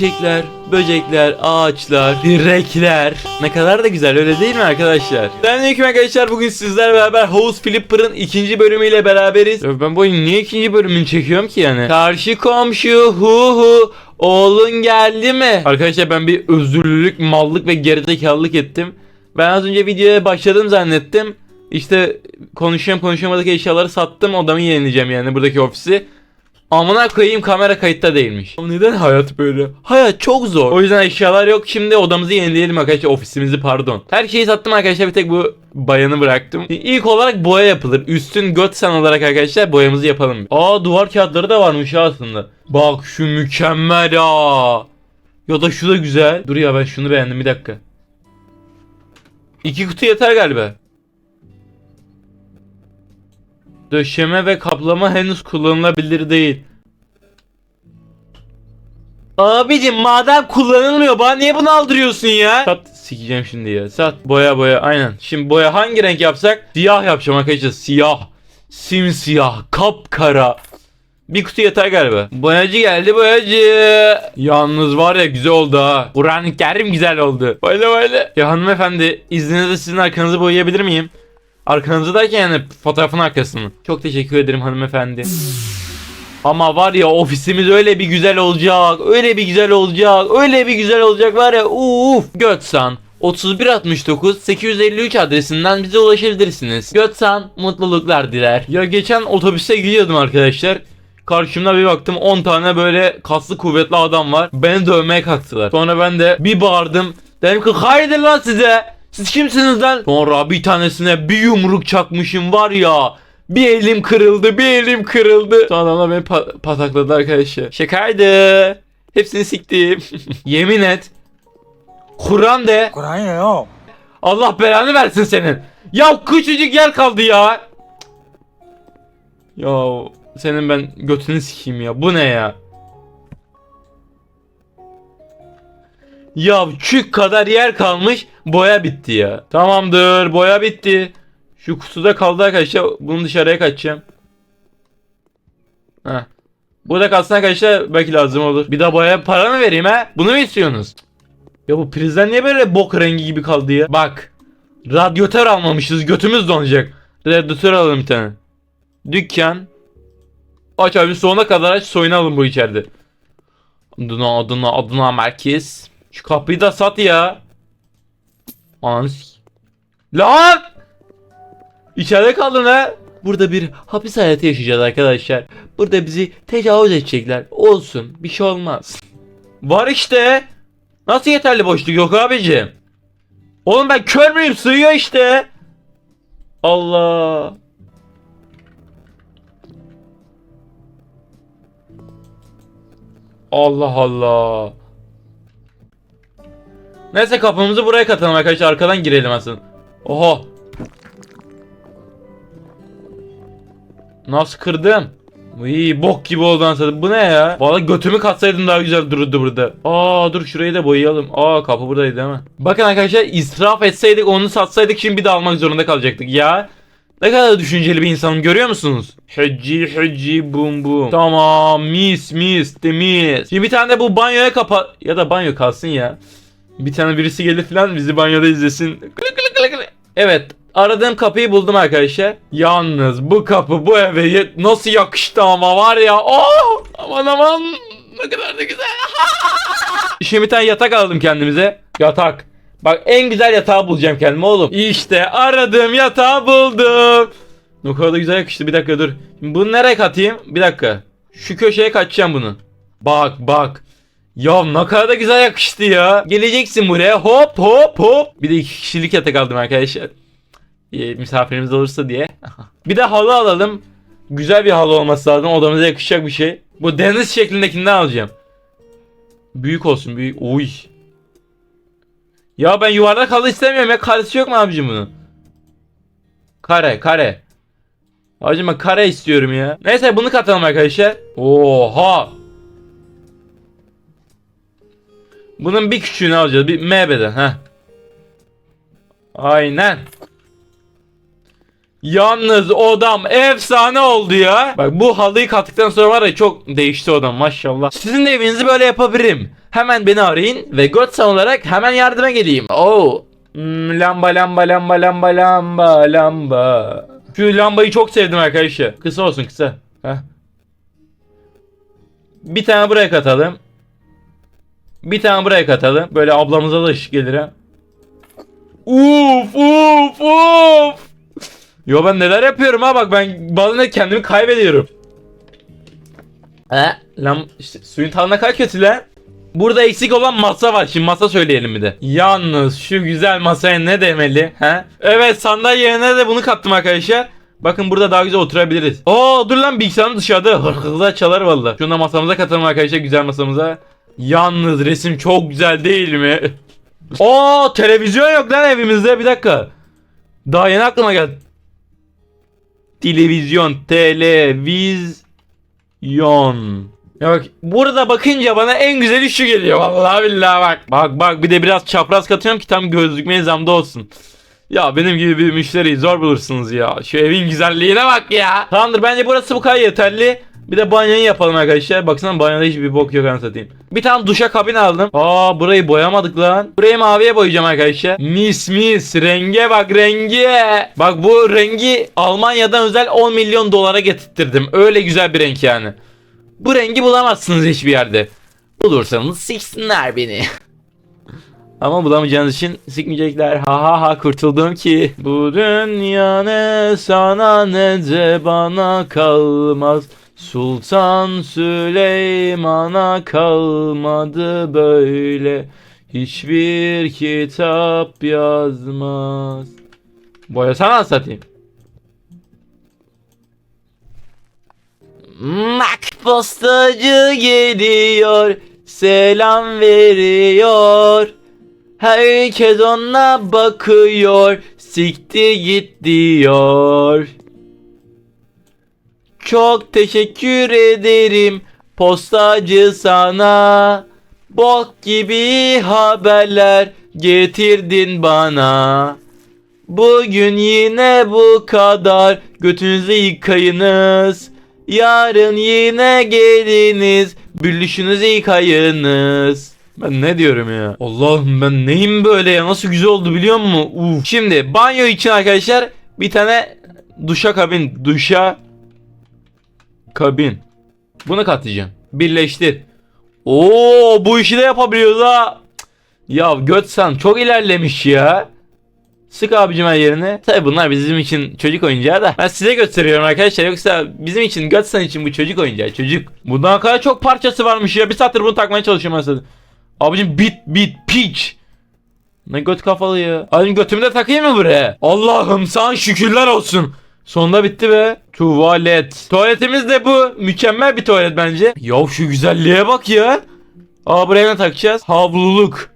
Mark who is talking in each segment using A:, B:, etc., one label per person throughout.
A: Çiçekler, böcekler, ağaçlar, direkler. Ne kadar da güzel öyle değil mi arkadaşlar? Selamünaleyküm arkadaşlar. Bugün sizlerle beraber House Flipper'ın ikinci bölümüyle beraberiz. Ben bu oyunun niye ikinci bölümünü çekiyorum ki yani? Karşı komşu hu hu oğlun geldi mi? Arkadaşlar ben bir özürlülük, mallık ve gerizekalılık ettim. Ben az önce videoya başladım zannettim. İşte konuşuyorum konuşamadık eşyaları sattım odamı yenileyeceğim yani buradaki ofisi. Amına koyayım kamera kayıtta değilmiş. Ama Neden hayat böyle? Hayat çok zor. O yüzden eşyalar yok. Şimdi odamızı yenileyelim arkadaşlar. Ofisimizi pardon. Her şeyi sattım arkadaşlar. Bir tek bu bayanı bıraktım. İlk olarak boya yapılır. Üstün göt san olarak arkadaşlar boyamızı yapalım. Aa duvar kağıtları da varmış aslında. Bak şu mükemmel ya. Ya da şu da güzel. Dur ya ben şunu beğendim bir dakika. İki kutu yeter galiba. Döşeme ve kaplama henüz kullanılabilir değil. Abicim madem kullanılmıyor bana niye bunu aldırıyorsun ya? Sat sikeceğim şimdi ya. Sat boya boya aynen. Şimdi boya hangi renk yapsak? Siyah yapacağım arkadaşlar. Siyah. Simsiyah. Kapkara. Bir kutu yeter galiba. Boyacı geldi boyacı. Yalnız var ya güzel oldu ha. Kur'an-ı Kerim güzel oldu. Böyle böyle. Ya hanımefendi izninizle sizin arkanızı boyayabilir miyim? Arkanızı derken yani fotoğrafın arkasını. Çok teşekkür ederim hanımefendi. Ama var ya ofisimiz öyle bir güzel olacak. Öyle bir güzel olacak. Öyle bir güzel olacak var ya. Uf. Götsan 3169 853 adresinden bize ulaşabilirsiniz. Götsan mutluluklar diler. Ya geçen otobüse gidiyordum arkadaşlar. Karşımda bir baktım 10 tane böyle kaslı kuvvetli adam var. Beni dövmeye kalktılar. Sonra ben de bir bağırdım. Dedim ki hayırdır lan size? Siz kimsiniz lan? Sonra bir tanesine bir yumruk çakmışım var ya. Bir elim kırıldı, bir elim kırıldı. Sonra adamlar beni pa- patakladı arkadaşlar. Şakaydı. Hepsini siktim. Yemin et. Kur'an de.
B: Kur'an'요.
A: Allah belanı versin senin. Ya küçücük yer kaldı ya. Ya senin ben götünü sikeyim ya. Bu ne ya? Ya çük kadar yer kalmış boya bitti ya. Tamamdır boya bitti. Şu kutuda kaldı arkadaşlar. Bunu dışarıya kaçacağım. Heh. Burada kalsın arkadaşlar belki lazım olur. Bir daha boya para mı vereyim ha? Bunu mu istiyorsunuz? Ya bu prizler niye böyle bok rengi gibi kaldı ya? Bak. Radyatör almamışız. Götümüz donacak. Radyatör alalım bir tane. Dükkan. Aç abi sonuna kadar aç soyunalım bu içeride. Adına adına adına merkez. Şu kapıyı da sat ya. Ananı s- Lan! İçeride kaldın ha. Burada bir hapis hayatı yaşayacağız arkadaşlar. Burada bizi tecavüz edecekler. Olsun. Bir şey olmaz. Var işte. Nasıl yeterli boşluk yok abicim? Oğlum ben kör müyüm? Sığıyor işte. Allah. Allah Allah. Neyse kapımızı buraya katalım arkadaşlar. Arkadan girelim aslında. Oha. Nasıl kırdım? İyi bok gibi oldu anasını. Bu ne ya? Vallahi götümü katsaydım daha güzel dururdu burada. Aa dur şurayı da boyayalım. Aa kapı buradaydı değil mi? Bakın arkadaşlar israf etseydik onu satsaydık şimdi bir de almak zorunda kalacaktık. Ya ne kadar düşünceli bir insanım görüyor musunuz? Hecci hecci bum bum. Tamam mis mis temiz. Şimdi bir tane de bu banyoya kapa... Ya da banyo kalsın ya. Bir tane birisi gelir falan bizi banyoda izlesin. Evet aradığım kapıyı buldum arkadaşlar. Yalnız bu kapı bu eve nasıl yakıştı ama var ya. Oh aman aman ne kadar da güzel. Şimdi bir tane yatak aldım kendimize. Yatak. Bak en güzel yatağı bulacağım kendime oğlum. İşte aradığım yatağı buldum. Ne kadar da güzel yakıştı. Bir dakika dur. Bunu nereye katayım? Bir dakika. Şu köşeye kaçacağım bunu. Bak bak. Ya ne kadar da güzel yakıştı ya. Geleceksin buraya hop hop hop. Bir de iki kişilik yatak aldım arkadaşlar. Ee, misafirimiz olursa diye. bir de halı alalım. Güzel bir halı olması lazım. Odamıza yakışacak bir şey. Bu deniz şeklindekinden alacağım. Büyük olsun büyük. Uy. Ya ben yuvarlak halı istemiyorum ya. Karesi yok mu abicim bunun? Kare kare. Abicim ben kare istiyorum ya. Neyse bunu katalım arkadaşlar. Oha. Bunun bir küçüğünü alacağız. Bir MB'den. ha. Aynen. Yalnız odam efsane oldu ya. Bak bu halıyı kattıktan sonra var ya çok değişti odam maşallah. Sizin de evinizi böyle yapabilirim. hemen beni arayın ve Godson olarak hemen yardıma geleyim. Oo. Hmm, lamba lamba lamba lamba lamba lamba. Şu lambayı çok sevdim arkadaşlar. Kısa olsun kısa. Heh. Bir tane buraya katalım. Bir tane buraya katalım. Böyle ablamıza da ışık gelir ha. Uf uf uf. Yo ben neler yapıyorum ha bak ben bazen kendimi kaybediyorum. He lan işte suyun tadına kadar kötü lan. Burada eksik olan masa var. Şimdi masa söyleyelim bir de. Yalnız şu güzel masaya ne demeli? He? Evet sandalye de bunu kattım arkadaşlar. Bakın burada daha güzel oturabiliriz. Oo dur lan bilgisayarım dışarıda. Hırhırda çalar valla. Şunu da masamıza katalım arkadaşlar güzel masamıza. Yalnız resim çok güzel değil mi? Oo televizyon yok lan evimizde bir dakika. Daha yeni aklıma geldi. Televizyon, televizyon. Ya bak burada bakınca bana en güzeli şu geliyor vallahi billahi bak. Bak bak bir de biraz çapraz katıyorum ki tam gözlük zamda olsun. Ya benim gibi bir müşteriyi zor bulursunuz ya. Şu evin güzelliğine bak ya. Tamamdır bence burası bu kadar yeterli. Bir de banyoyu yapalım arkadaşlar. Baksana banyoda hiçbir bok yok anasını satayım. Bir tane duşa kabin aldım. Aa burayı boyamadık lan. Burayı maviye boyayacağım arkadaşlar. Mis mis renge bak renge. Bak bu rengi Almanya'dan özel 10 milyon dolara getirttirdim. Öyle güzel bir renk yani. Bu rengi bulamazsınız hiçbir yerde. Bulursanız siksinler beni. Ama bulamayacağınız için sikmeyecekler. Ha ha ha kurtuldum ki. Bu dünya ne sana ne de bana kalmaz. Sultan Süleyman'a kalmadı böyle. Hiçbir kitap yazmaz. Boyasana satayım. Makpostacı geliyor, selam veriyor. Herkes ona bakıyor, sikti git diyor. Çok teşekkür ederim postacı sana. Bok gibi haberler getirdin bana. Bugün yine bu kadar götünüzü yıkayınız. Yarın yine geliniz, bülüşünüzü yıkayınız. Ben ne diyorum ya? Allah'ım ben neyim böyle ya? Nasıl güzel oldu biliyor musun? Uf. Şimdi banyo için arkadaşlar bir tane duşa kabin. Duşa kabin. Bunu katacağım. Birleştir. Oo bu işi de yapabiliyoruz ha. Ya Götsan çok ilerlemiş ya. Sık abicim her yerine. Tabi bunlar bizim için çocuk oyuncağı da. Ben size gösteriyorum arkadaşlar. Yoksa bizim için Götsan için bu çocuk oyuncağı. Çocuk. Bundan kadar çok parçası varmış ya. Bir saattir bunu takmaya çalışıyorum aslında. Abicim bit bit piç. Ne göt kafalı ya. Abicim götümü de takayım mı buraya? Allah'ım sana şükürler olsun. Sonunda bitti be. Tuvalet. Tuvaletimiz de bu. Mükemmel bir tuvalet bence. Ya şu güzelliğe bak ya. Aa buraya ne takacağız? Havluluk.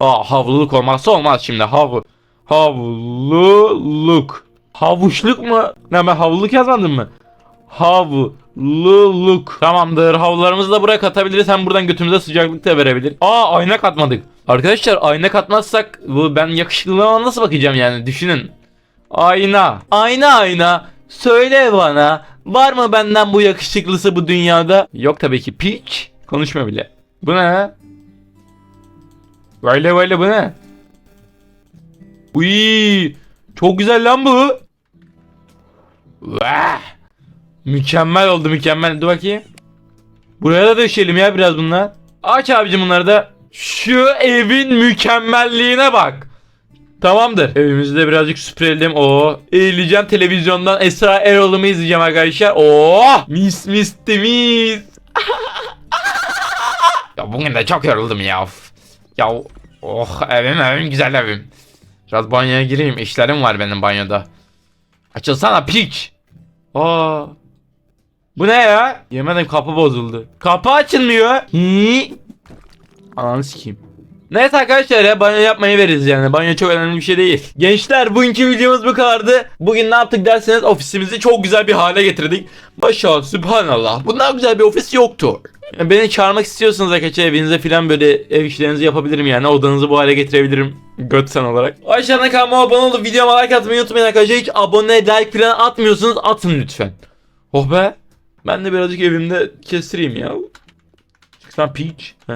A: Aa havluluk olmazsa olmaz şimdi. Hav havluluk. Havuşluk mu? Ne ben havluluk yazmadım mı? Havluluk. Tamamdır. Havlularımızı da buraya katabiliriz. Hem buradan götümüze sıcaklık da verebilir. Aa ayna katmadık. Arkadaşlar ayna katmazsak bu ben yakışıklılığıma nasıl bakacağım yani düşünün. Ayna. Ayna ayna. Söyle bana. Var mı benden bu yakışıklısı bu dünyada? Yok tabii ki. Piç. Konuşma bile. Bu ne? Böyle böyle bu ne? Uy, çok güzel lan bu. Vah. Mükemmel oldu mükemmel. Dur bakayım. Buraya da döşeyelim ya biraz bunlar. Aç abicim bunları da. Şu evin mükemmelliğine bak. Tamamdır. Evimizi de birazcık süpürelim. Oo. Eğileceğim televizyondan Esra Erol'umu izleyeceğim arkadaşlar. Oo. Mis mis temiz. ya bugün de çok yoruldum ya. Ya oh evim evim güzel evim. Biraz banyoya gireyim. İşlerim var benim banyoda. Açılsana piç. Aa. Bu ne ya? Yemedim kapı bozuldu. Kapı açılmıyor. Hi. Ananı sikeyim. Neyse arkadaşlar banyo yapmayı veririz yani. Banyo çok önemli bir şey değil. Gençler bugünkü videomuz bu kadardı. Bugün ne yaptık derseniz ofisimizi çok güzel bir hale getirdik. Maşallah subhanallah. Bundan güzel bir ofis yoktur. Yani beni çağırmak istiyorsanız arkadaşlar evinize falan böyle ev işlerinizi yapabilirim yani. Odanızı bu hale getirebilirim. Götsen olarak. Aşağıdan kanalıma abone olup videoma like atmayı unutmayın arkadaşlar. Hiç abone like falan atmıyorsunuz atın lütfen. Oh be. Ben de birazcık evimde kestireyim ya. Sen peach. Heh.